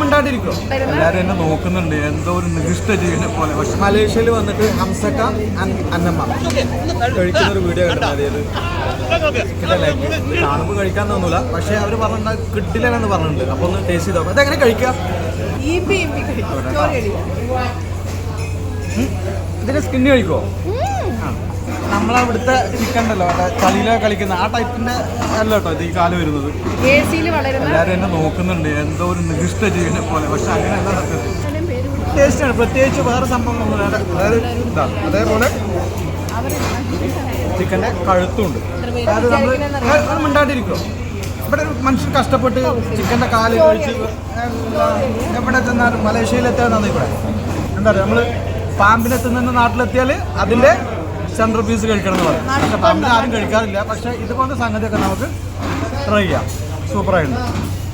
മിണ്ടാണ്ടിരിക്കും എല്ലാവരും എന്നെ നോക്കുന്നുണ്ട്. എന്തോ ഒരു നികൃഷ്ട ജീവനെ പോലെ. പക്ഷെ മലേഷ്യയിൽ വന്നിട്ട് ഹംസക്ക അന്നമ്മ. കഴിക്കുന്ന ഒരു വീഡിയോ കണ്ടത് കാണുമ്പോൾ കഴിക്കാൻ തോന്നൂല. പക്ഷെ അവർ പറഞ്ഞ കിട്ടില്ലെന്ന് പറഞ്ഞിട്ടുണ്ട്. അപ്പൊ ഒന്ന് ടേസ്റ്റ് ചെയ്തോ അതെങ്ങനെ കഴിക്കാം. ഇതിന്റെ സ്കിന്ന് കഴിക്കുമോ നമ്മളവിടുത്തെ ചിക്കൻ ഉണ്ടല്ലോ മറ്റേ ചളിയിലെ കളിക്കുന്ന ആ ടൈപ്പിന്റെ അല്ല കേട്ടോ ഇത് ഈ കാൽ വരുന്നത്. എല്ലാവരും എന്നെ നോക്കുന്നുണ്ട് എന്തോ ഒരു നികൃഷ്ട ജീവിനെ പോലെ പക്ഷെ അങ്ങനെയല്ല സത്യത്തിൽ ടേസ്റ്റാണ് പ്രത്യേകിച്ച് വേറെ സംഭവങ്ങളൊന്നും അതായത് ഇതാണ് അതേപോലെ ചിക്കന്റെ കഴുത്തുണ്ട്. അതായത് നമ്മൾ വിചാരിക്കണേന്നറിയാമോ? ഇവിടെ ഒരു മനുഷ്യൻ കഷ്ടപ്പെട്ട് ചിക്കന്റെ കാൽ കഴിച്ച് എവിടെ ചെന്നാലും മലേഷ്യയിലെത്താന്നാണ് ഇവിടെ എന്താ പറയുക നമ്മൾ പാമ്പിനെത്തുന്ന നാട്ടിലെത്തിയാൽ അതിന്റെ സെൻട്രൽ പീസ് കഴിക്കണം എന്ന് പറയും പണ്ട് പാമ്പിനെ ആരും കഴിക്കാറില്ല. പക്ഷേ ഇതുപോലത്തെ സംഗതിയൊക്കെ നമുക്ക് ട്രൈ ചെയ്യാം. സൂപ്പറായിട്ടുണ്ട്.